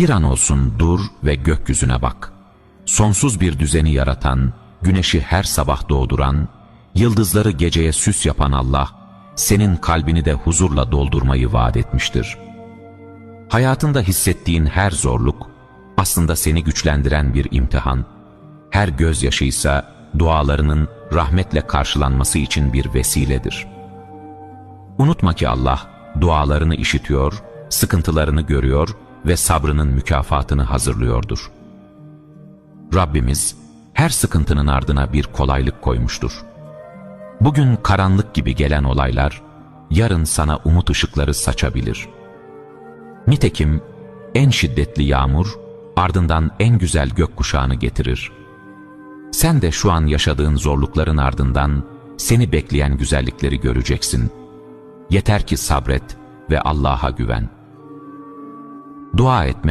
Bir an olsun dur ve gökyüzüne bak. Sonsuz bir düzeni yaratan, güneşi her sabah doğduran, yıldızları geceye süs yapan Allah, senin kalbini de huzurla doldurmayı vaat etmiştir. Hayatında hissettiğin her zorluk, aslında seni güçlendiren bir imtihan. Her gözyaşı ise dualarının rahmetle karşılanması için bir vesiledir. Unutma ki Allah dualarını işitiyor, sıkıntılarını görüyor ve sabrının mükafatını hazırlıyordur. Rabbimiz her sıkıntının ardına bir kolaylık koymuştur. Bugün karanlık gibi gelen olaylar, yarın sana umut ışıkları saçabilir. Nitekim en şiddetli yağmur, ardından en güzel gökkuşağını getirir. Sen de şu an yaşadığın zorlukların ardından seni bekleyen güzellikleri göreceksin. Yeter ki sabret ve Allah'a güven. Dua etmek,